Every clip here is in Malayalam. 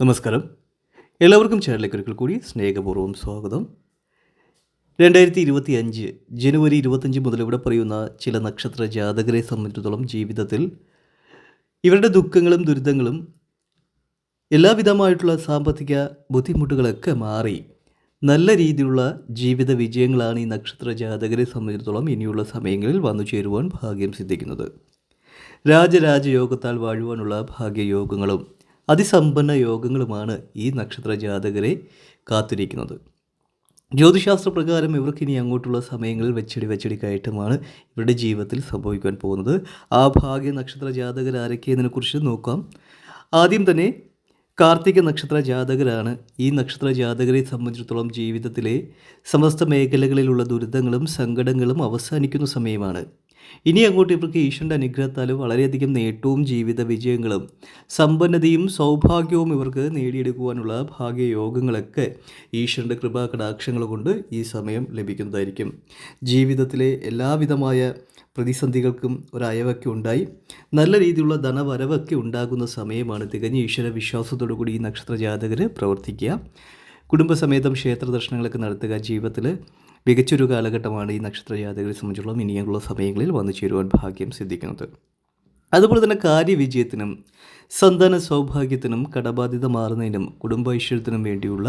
നമസ്കാരം. എല്ലാവർക്കും ചാനലിലേക്ക് ഒരിക്കൽ കൂടി സ്നേഹപൂർവം സ്വാഗതം. രണ്ടായിരത്തി ഇരുപത്തി അഞ്ച് ജനുവരി ഇരുപത്തഞ്ച് മുതൽ ഇവിടെ പറയുന്ന ചില നക്ഷത്ര ജാതകരെ സംബന്ധിച്ചിടത്തോളം ജീവിതത്തിൽ ഇവരുടെ ദുഃഖങ്ങളും ദുരിതങ്ങളും എല്ലാവിധമായിട്ടുള്ള സാമ്പത്തിക ബുദ്ധിമുട്ടുകളൊക്കെ മാറി നല്ല രീതിയിലുള്ള ജീവിത വിജയങ്ങളാണ് ഈ നക്ഷത്ര ജാതകരെ സംബന്ധിച്ചിടത്തോളം ഇനിയുള്ള സമയങ്ങളിൽ വന്നു ചേരുവാൻ ഭാഗ്യം സിദ്ധിക്കുന്നത്. രാജരാജയോഗത്താൽ വാഴുവാനുള്ള ഭാഗ്യയോഗങ്ങളും അതിസമ്പന്ന യോഗങ്ങളുമാണ് ഈ നക്ഷത്ര ജാതകരെ കാത്തിരിക്കുന്നത്. ജ്യോതിശാസ്ത്ര പ്രകാരം ഇവർക്ക് ഇനി അങ്ങോട്ടുള്ള സമയങ്ങളിൽ വെച്ചടി വെച്ചടി കയറ്റമാണ് ഇവരുടെ ജീവിതത്തിൽ സംഭവിക്കാൻ പോകുന്നത്. ആ ഭാഗ്യ നക്ഷത്ര ജാതകർ ആരൊക്കെയെന്നതിനെക്കുറിച്ച് നോക്കാം. ആദ്യം തന്നെ കാർത്തിക നക്ഷത്ര ജാതകരാണ്. ഈ നക്ഷത്ര ജാതകരെ സംബന്ധിച്ചിടത്തോളം ജീവിതത്തിലെ സമസ്ത മേഖലകളിലുള്ള ദുരിതങ്ങളും സങ്കടങ്ങളും അവസാനിക്കുന്ന സമയമാണ്. ഇനി അങ്ങോട്ട് ഇവർക്ക് ഈശ്വരന്റെ അനുഗ്രഹത്താൽ വളരെയധികം നേട്ടവും ജീവിത വിജയങ്ങളും സമ്പന്നതയും സൗഭാഗ്യവും ഇവർക്ക് നേടിയെടുക്കുവാനുള്ള ഭാഗ്യയോഗങ്ങളൊക്കെ ഈശ്വരന്റെ കൃപാ കടാക്ഷങ്ങൾ കൊണ്ട് ഈ സമയം ലഭിക്കുന്നതായിരിക്കും. ജീവിതത്തിലെ എല്ലാവിധമായ പ്രതിസന്ധികൾക്കും ഒരയവൊക്കെ ഉണ്ടായി. നല്ല രീതിയിലുള്ള ധനവരവൊക്കെ ഉണ്ടാകുന്ന സമയമാണ് തികഞ്ഞ ഈശ്വര വിശ്വാസത്തോടു കൂടി ഈ നക്ഷത്ര ജാതകർ പ്രവർത്തിക്കുക. കുടുംബസമേതം ക്ഷേത്ര ദർശനങ്ങളൊക്കെ നടത്തുക. ജീവിതത്തിൽ മികച്ചൊരു കാലഘട്ടമാണ് ഈ നക്ഷത്ര ജാതകരെ സംബന്ധിച്ചുള്ള ഇനിയുള്ള സമയങ്ങളിൽ വന്നു ചേരുവാൻ ഭാഗ്യം സിദ്ധിക്കുന്നത്. അതുപോലെ തന്നെ കാര്യവിജയത്തിനും സന്താന സൗഭാഗ്യത്തിനും കടബാധ്യത മാറുന്നതിനും കുടുംബ ഐശ്വര്യത്തിനും വേണ്ടിയുള്ള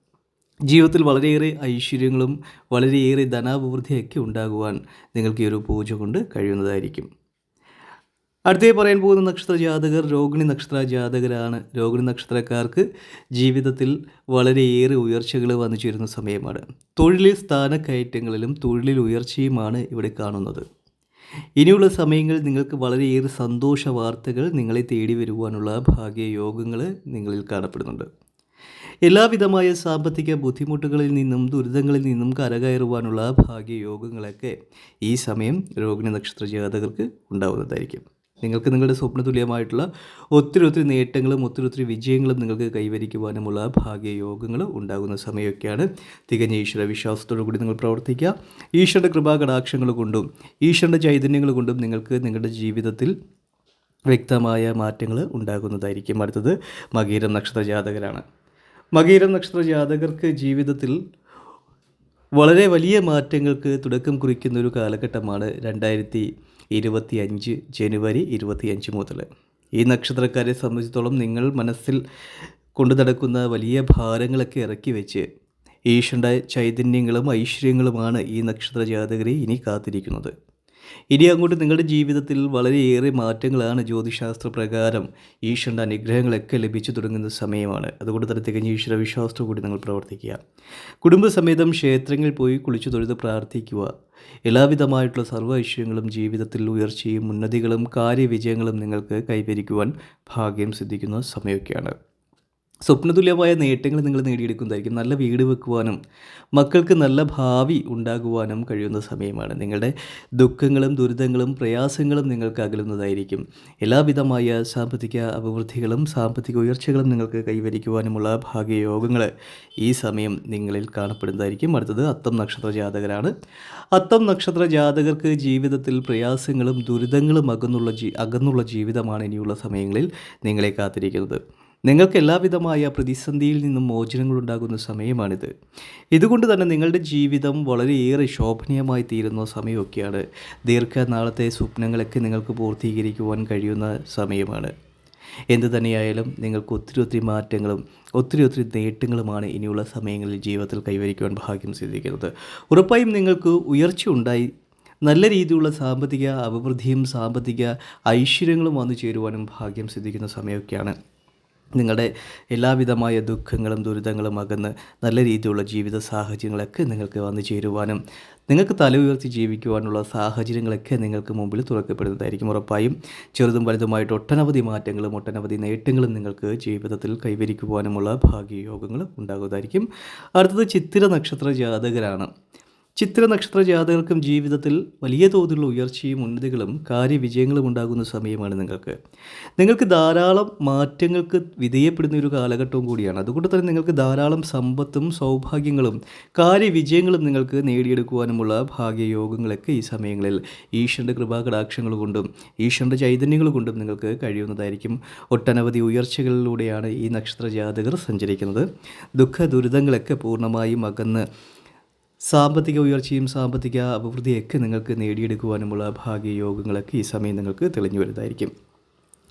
ജീവിതത്തിൽ വളരെയേറെ ഐശ്വര്യങ്ങളും വളരെയേറെ ധനാഭിവൃദ്ധിയൊക്കെ ഉണ്ടാകുവാൻ നിങ്ങൾക്ക് ഈ ഒരു പൂജ കൊണ്ട് കഴിയുന്നതായിരിക്കും. അടുത്തേ പറയാൻ പോകുന്ന നക്ഷത്ര ജാതകർ രോഹിണി നക്ഷത്ര ജാതകരാണ്. രോഹിണി നക്ഷത്രക്കാർക്ക് ജീവിതത്തിൽ വളരെയേറെ ഉയർച്ചകൾ വന്നു ചേരുന്ന സമയമാണ്. തൊഴിലിൽ സ്ഥാനക്കയറ്റങ്ങളിലും തൊഴിലിൽ ഉയർച്ചയുമാണ് ഇവിടെ കാണുന്നത്. ഇനിയുള്ള സമയങ്ങളിൽ നിങ്ങൾക്ക് വളരെയേറെ സന്തോഷ വാർത്തകൾ നിങ്ങളെ തേടി വരുവാനുള്ള ഭാഗ്യയോഗങ്ങൾ നിങ്ങളിൽ കാണപ്പെടുന്നുണ്ട്. എല്ലാവിധമായ സാമ്പത്തിക ബുദ്ധിമുട്ടുകളിൽ നിന്നും ദുരിതങ്ങളിൽ നിന്നും കരകയറുവാനുള്ള ഭാഗ്യയോഗങ്ങളൊക്കെ ഈ സമയം രോഹിണി നക്ഷത്ര ജാതകർക്ക് ഉണ്ടാവുന്നതായിരിക്കും. നിങ്ങൾക്ക് നിങ്ങളുടെ സ്വപ്നതുല്യമായിട്ടുള്ള ഒത്തിരി ഒത്തിരി നേട്ടങ്ങളും ഒത്തിരി ഒത്തിരി വിജയങ്ങളും നിങ്ങൾക്ക് കൈവരിക്കുവാനുമുള്ള ഭാഗ്യയോഗങ്ങൾ ഉണ്ടാകുന്ന സമയമൊക്കെയാണ്. തികഞ്ഞ ഈശ്വര വിശ്വാസത്തോടു കൂടി നിങ്ങൾ പ്രവർത്തിക്കുക. ഈശ്വരന്റെ കൃപാകടാക്ഷങ്ങൾ കൊണ്ടും ഈശ്വരന്റെ ചൈതന്യങ്ങൾ കൊണ്ടും നിങ്ങൾക്ക് നിങ്ങളുടെ ജീവിതത്തിൽ വ്യക്തമായ മാറ്റങ്ങൾ ഉണ്ടാകുന്നതായിരിക്കും. അടുത്തത് മകീരം നക്ഷത്ര ജാതകരാണ്. മകീരം നക്ഷത്ര ജാതകർക്ക് ജീവിതത്തിൽ വളരെ വലിയ മാറ്റങ്ങൾക്ക് തുടക്കം കുറിക്കുന്ന ഒരു കാലഘട്ടമാണ് രണ്ടായിരത്തി ഇരുപത്തി അഞ്ച് ജനുവരി ഇരുപത്തി അഞ്ച് മുതൽ. ഈ നക്ഷത്രക്കാരെ സംബന്ധിച്ചിടത്തോളം നിങ്ങൾ മനസ്സിൽ കൊണ്ടു നടക്കുന്ന വലിയ ഭാരങ്ങളൊക്കെ ഇറക്കി വെച്ച് ഈശ്വരന്റെ ചൈതന്യങ്ങളും ഐശ്വര്യങ്ങളുമാണ് ഈ നക്ഷത്ര ജാതകരെ ഇനി കാത്തിരിക്കുന്നത്. ഇനി അങ്ങോട്ട് നിങ്ങളുടെ ജീവിതത്തിൽ വളരെയേറെ മാറ്റങ്ങളാണ് ജ്യോതിശാസ്ത്ര പ്രകാരം ഈശ്വരന്റെ അനുഗ്രഹങ്ങളൊക്കെ ലഭിച്ചു തുടങ്ങുന്ന സമയമാണ്. അതുകൊണ്ട് തന്നെ തികഞ്ഞ ഈശ്വര വിശ്വാസത്തോടു കൂടി നിങ്ങൾ പ്രവർത്തിക്കുക. കുടുംബസമേതം ക്ഷേത്രങ്ങളിൽ പോയി കുളിച്ചു തൊഴുത് പ്രാർത്ഥിക്കുക. എല്ലാവിധമായിട്ടുള്ള സർവ ഐശ്വര്യങ്ങളും ജീവിതത്തിൽ ഉയർച്ചയും ഉന്നതികളും കാര്യവിജയങ്ങളും നിങ്ങൾക്ക് കൈവരിക്കുവാൻ ഭാഗ്യം സിദ്ധിക്കുന്ന സമയമൊക്കെയാണ് സ്വപ്നതുല്യമായ നേട്ടങ്ങൾ നിങ്ങൾ നേടിയെടുക്കുന്നതായിരിക്കും. നല്ല വീട് വെക്കുവാനും മക്കൾക്ക് നല്ല ഭാവി ഉണ്ടാകുവാനും കഴിയുന്ന സമയമാണ്. നിങ്ങളുടെ ദുഃഖങ്ങളും ദുരിതങ്ങളും പ്രയാസങ്ങളും നിങ്ങൾക്ക് അകലുന്നതായിരിക്കും. എല്ലാവിധമായ സാമ്പത്തിക അഭിവൃദ്ധികളും സാമ്പത്തിക ഉയർച്ചകളും നിങ്ങൾക്ക് കൈവരിക്കുവാനുമുള്ള ഭാഗ്യയോഗങ്ങൾ ഈ സമയം നിങ്ങളിൽ കാണപ്പെടുന്നതായിരിക്കും. അടുത്തത് അത്തം നക്ഷത്ര ജാതകരാണ്. അത്തം നക്ഷത്ര ജാതകർക്ക് ജീവിതത്തിൽ പ്രയാസങ്ങളും ദുരിതങ്ങളും അകന്നുള്ള ജീ അകന്നുള്ള ജീവിതമാണ് ഇനിയുള്ള സമയങ്ങളിൽ നിങ്ങളെ കാത്തിരിക്കുന്നത്. നിങ്ങൾക്ക് എല്ലാവിധമായ പ്രതിസന്ധിയിൽ നിന്നും മോചനങ്ങൾ ഉണ്ടാകുന്ന സമയമാണിത്. ഇതുകൊണ്ട് തന്നെ നിങ്ങളുടെ ജീവിതം വളരെയേറെ ശോഭനീയമായി തീരുന്ന സമയമൊക്കെയാണ്. ദീർഘനാളത്തെ സ്വപ്നങ്ങളൊക്കെ നിങ്ങൾക്ക് പൂർത്തീകരിക്കുവാൻ കഴിയുന്ന സമയമാണ്. എന്തു തന്നെയായാലും നിങ്ങൾക്ക് ഒത്തിരി ഒത്തിരി മാറ്റങ്ങളും ഒത്തിരി ഒത്തിരി നേട്ടങ്ങളുമാണ് ഇനിയുള്ള സമയങ്ങളിൽ ജീവിതത്തിൽ കൈവരിക്കുവാൻ ഭാഗ്യം സിദ്ധിക്കുന്നത്. ഉറപ്പായും നിങ്ങൾക്ക് ഉയർച്ച ഉണ്ടായി. നല്ല രീതിയിലുള്ള സാമ്പത്തിക അഭിവൃദ്ധിയും സാമ്പത്തിക ഐശ്വര്യങ്ങളും വന്നു ചേരുവാനും ഭാഗ്യം സിദ്ധിക്കുന്ന സമയമൊക്കെയാണ്. നിങ്ങളുടെ എല്ലാവിധമായ ദുഃഖങ്ങളും ദുരിതങ്ങളും അകന്ന് നല്ല രീതിയിലുള്ള ജീവിത സാഹചര്യങ്ങളൊക്കെ നിങ്ങൾക്ക് വന്നു ചേരുവാനും നിങ്ങൾക്ക് തല ഉയർത്തി ജീവിക്കുവാനുള്ള സാഹചര്യങ്ങളൊക്കെ നിങ്ങൾക്ക് മുമ്പിൽ തുറക്കപ്പെടുന്നതായിരിക്കും ഉറപ്പായും. ചെറുതും വലുതുമായിട്ട് ഒട്ടനവധി മാറ്റങ്ങളും ഒട്ടനവധി നേട്ടങ്ങളും നിങ്ങൾക്ക് ജീവിതത്തിൽ കൈവരിക്കുവാനുമുള്ള ഭാഗ്യയോഗങ്ങൾ ഉണ്ടാകുന്നതായിരിക്കും. അടുത്തത് ചിത്തിര നക്ഷത്ര ജാതകരാണ്. ചിത്ര നക്ഷത്ര ജാതകർക്കും ജീവിതത്തിൽ വലിയ തോതിലുള്ള ഉയർച്ചയും ഉന്നതികളും കാര്യവിജയങ്ങളും ഉണ്ടാകുന്ന സമയമാണ് നിങ്ങൾക്ക്. നിങ്ങൾക്ക് ധാരാളം മാറ്റങ്ങൾക്ക് വിധേയപ്പെടുന്ന ഒരു കാലഘട്ടവും കൂടിയാണ്. അതുകൊണ്ട് തന്നെ നിങ്ങൾക്ക് ധാരാളം സമ്പത്തും സൗഭാഗ്യങ്ങളും കാര്യവിജയങ്ങളും നിങ്ങൾക്ക് നേടിയെടുക്കുവാനുമുള്ള ഭാഗ്യയോഗങ്ങളൊക്കെ ഈ സമയങ്ങളിൽ ഈശ്വരന്റെ കൃപാകടാക്ഷങ്ങൾ കൊണ്ടും ഈശ്വരന്റെ ചൈതന്യങ്ങൾ കൊണ്ടും നിങ്ങൾക്ക് കഴിയുന്നതായിരിക്കും. ഒട്ടനവധി ഉയർച്ചകളിലൂടെയാണ് ഈ നക്ഷത്ര ജാതകർ സഞ്ചരിക്കുന്നത്. ദുഃഖ ദുരിതങ്ങളൊക്കെ പൂർണമായും അകന്ന് സാമ്പത്തിക ഉയർച്ചയും സാമ്പത്തിക അഭിവൃദ്ധിയൊക്കെ നിങ്ങൾക്ക് നേടിയെടുക്കുവാനുമുള്ള ഭാഗ്യയോഗങ്ങളൊക്കെ ഈ സമയം നിങ്ങൾക്ക് തെളിഞ്ഞു വരുന്നതായിരിക്കും.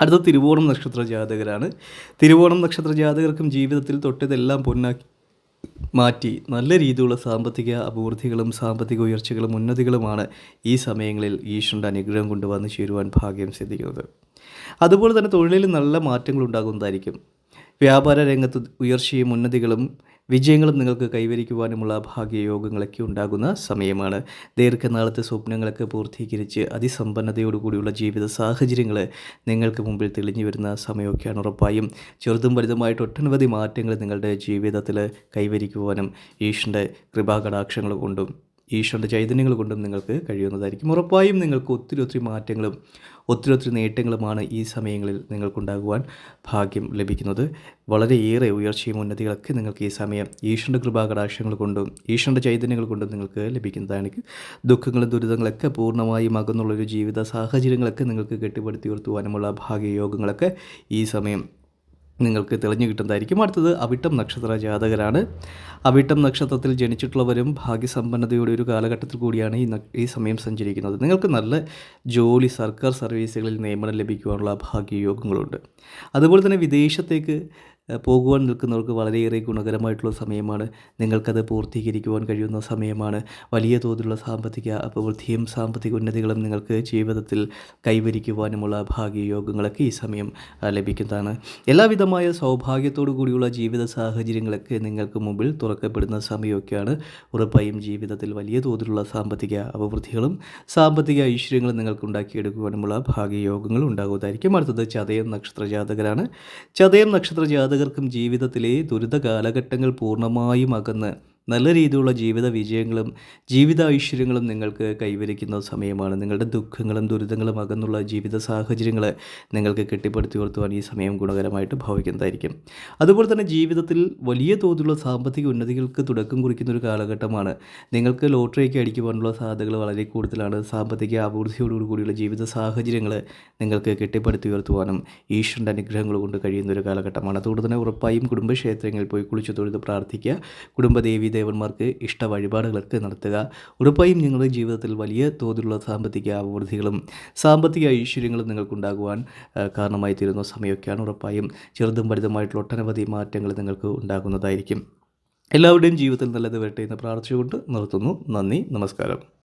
അടുത്ത തിരുവോണം നക്ഷത്ര ജാതകരാണ്. തിരുവോണം നക്ഷത്ര ജാതകർക്കും ജീവിതത്തിൽ തൊട്ടതെല്ലാം പൊന്നാക്കി മാറ്റി നല്ല രീതിയിലുള്ള സാമ്പത്തിക അഭിവൃദ്ധികളും സാമ്പത്തിക ഉയർച്ചകളും ഉന്നതികളുമാണ് ഈ സമയങ്ങളിൽ ഈശ്വരന്റെ അനുഗ്രഹം കൊണ്ടുവന്ന് ചേരുവാൻ ഭാഗ്യം സിദ്ധിക്കുന്നത്. അതുപോലെ തന്നെ തൊഴിലിൽ നല്ല മാറ്റങ്ങൾ ഉണ്ടാകുന്നതായിരിക്കും വ്യാപാര രംഗത്ത് ഉയർച്ചയും ഉന്നതികളും വിജയങ്ങളും നിങ്ങൾക്ക് കൈവരിക്കുവാനുമുള്ള ഭാഗ്യയോഗങ്ങളൊക്കെ ഉണ്ടാകുന്ന സമയമാണ്. ദീർഘനാളത്തെ സ്വപ്നങ്ങളൊക്കെ പൂർത്തീകരിച്ച് അതിസമ്പന്നതയോടുകൂടിയുള്ള ജീവിത സാഹചര്യങ്ങൾ നിങ്ങൾക്ക് മുമ്പിൽ തെളിഞ്ഞു വരുന്ന സമയമൊക്കെയാണ് ഉറപ്പായും. ചെറുതും വലുതുമായിട്ട് ഒട്ടനവധി മാറ്റങ്ങൾ നിങ്ങളുടെ ജീവിതത്തിൽ കൈവരിക്കുവാനും ഈശ്വരന്റെ കൃപാകടാക്ഷങ്ങൾ കൊണ്ടും ഈശ്വരന്റെ ചൈതന്യങ്ങൾ കൊണ്ടും നിങ്ങൾക്ക് കഴിയുന്നതായിരിക്കും. ഉറപ്പായും നിങ്ങൾക്ക് ഒത്തിരി ഒത്തിരി മാറ്റങ്ങളും ഒത്തിരി ഒത്തിരി നേട്ടങ്ങളുമാണ് ഈ സമയങ്ങളിൽ നിങ്ങൾക്കുണ്ടാകുവാൻ ഭാഗ്യം ലഭിക്കുന്നത്. വളരെയേറെ ഉയർച്ചയും ഉന്നതികളൊക്കെ നിങ്ങൾക്ക് ഈ സമയം ഈശ്വരന്റെ കൃപാകടാക്ഷങ്ങൾ കൊണ്ടും ഈശ്വരന്റെ ചൈതന്യങ്ങൾ കൊണ്ടും നിങ്ങൾക്ക് ലഭിക്കുന്നതാണ്. ദുഃഖങ്ങളും ദുരിതങ്ങളൊക്കെ പൂർണമായും അകന്നുള്ളൊരു ജീവിത സാഹചര്യങ്ങളൊക്കെ നിങ്ങൾക്ക് കെട്ടിപ്പടുത്തി ഉയർത്തുവാനുമുള്ള ഭാഗ്യയോഗങ്ങളൊക്കെ ഈ സമയം നിങ്ങൾക്ക് തെളിഞ്ഞു കിട്ടുന്നതായിരിക്കും. അടുത്തത് അവിട്ടം നക്ഷത്ര ജാതകരാണ്. അവിട്ടം നക്ഷത്രത്തിൽ ജനിച്ചിട്ടുള്ളവരും ഭാഗ്യസമ്പന്നതയുടെ ഒരു കാലഘട്ടത്തിൽ കൂടിയാണ് ഈ ഈ സമയം സഞ്ചരിക്കുന്നത്. നിങ്ങൾക്ക് നല്ല ജോലി സർക്കാർ സർവീസുകളിൽ നിയമനം ലഭിക്കുവാനുള്ള ഭാഗ്യയോഗങ്ങളുണ്ട്. അതുപോലെ തന്നെ വിദേശത്തേക്ക് പോകുവാൻ നിൽക്കുന്നവർക്ക് വളരെയേറെ ഗുണകരമായിട്ടുള്ള സമയമാണ്. നിങ്ങൾക്കത് പൂർത്തീകരിക്കുവാൻ കഴിയുന്ന സമയമാണ്. വലിയ തോതിലുള്ള സാമ്പത്തിക അഭിവൃദ്ധിയും സാമ്പത്തിക ഉന്നതികളും നിങ്ങൾക്ക് ജീവിതത്തിൽ കൈവരിക്കുവാനുമുള്ള ഭാഗ്യയോഗങ്ങളൊക്കെ ഈ സമയം ലഭിക്കുന്നതാണ്. എല്ലാവിധമായ സൗഭാഗ്യത്തോടു കൂടിയുള്ള ജീവിത സാഹചര്യങ്ങളൊക്കെ നിങ്ങൾക്ക് മുമ്പിൽ തുറക്കപ്പെടുന്ന സമയമൊക്കെയാണ്. ഉറപ്പായും ജീവിതത്തിൽ വലിയ തോതിലുള്ള സാമ്പത്തിക അഭിവൃദ്ധികളും സാമ്പത്തിക ഐശ്വര്യങ്ങളും നിങ്ങൾക്ക് ഉണ്ടാക്കിയെടുക്കുവാനുമുള്ള ഭാഗ്യയോഗങ്ങൾ ഉണ്ടാകുന്നതായിരിക്കും. അടുത്തത് ചതയം നക്ഷത്ര ജാതകരാണ് ചതയം നക്ഷത്ര ജാതകർക്കും ജീവിതത്തിലെ ദുരിത കാലഘട്ടങ്ങൾ പൂർണമായും അകന്ന്. നല്ല രീതിയിലുള്ള ജീവിത വിജയങ്ങളും ജീവിത ഐശ്വര്യങ്ങളും നിങ്ങൾക്ക് കൈവരിക്കുന്ന സമയമാണ്. നിങ്ങളുടെ ദുഃഖങ്ങളും ദുരിതങ്ങളും അകന്നുള്ള ജീവിത സാഹചര്യങ്ങൾ നിങ്ങൾക്ക് കെട്ടിപ്പടുത്തി ഉയർത്തുവാൻ ഈ സമയം ഗുണകരമായിട്ട് ഭാവിക്കുന്നതായിരിക്കും. അതുപോലെ തന്നെ ജീവിതത്തിൽ വലിയ തോതിലുള്ള സാമ്പത്തിക ഉന്നതികൾക്ക് തുടക്കം കുറിക്കുന്ന ഒരു കാലഘട്ടമാണ്. നിങ്ങൾക്ക് ലോട്ടറിയൊക്കെ അടിക്കുവാനുള്ള സാധ്യതകൾ വളരെ കൂടുതലാണ്. സാമ്പത്തിക അഭിവൃദ്ധിയോടുകൂടിയുള്ള ജീവിത സാഹചര്യങ്ങൾ നിങ്ങൾക്ക് കെട്ടിപ്പടുത്തി ഉയർത്തുവാനും ഈശ്വരന്റെ അനുഗ്രഹങ്ങൾ കൊണ്ട് കഴിയുന്ന ഒരു കാലഘട്ടമാണ്. അതുകൊണ്ട് തന്നെ ഉറപ്പായും കുടുംബക്ഷേത്രങ്ങളിൽ പോയി കുളിച്ചു തൊഴുത് പ്രാർത്ഥിക്കുക. കുടുംബദേവി ദേവന്മാർക്ക് ഇഷ്ട വഴിപാടുകളൊക്കെ നടത്തുക. ഉറപ്പായും നിങ്ങളുടെ ജീവിതത്തിൽ വലിയ തോതിലുള്ള സാമ്പത്തിക അഭിവൃദ്ധികളും സാമ്പത്തിക ഐശ്വര്യങ്ങളും നിങ്ങൾക്കുണ്ടാകുവാൻ കാരണമായി തീരുന്ന സമയമൊക്കെയാണ് ഉറപ്പായും ചെറുതും വലുതുമായിട്ടുള്ള ഒട്ടനവധി മാറ്റങ്ങൾ നിങ്ങൾക്ക് ഉണ്ടാകുന്നതായിരിക്കും. എല്ലാവരുടെയും ജീവിതത്തിൽ നല്ലത് വരട്ടെ എന്ന് പ്രാർത്ഥിച്ചുകൊണ്ട് നിർത്തുന്നു. നന്ദി. നമസ്കാരം.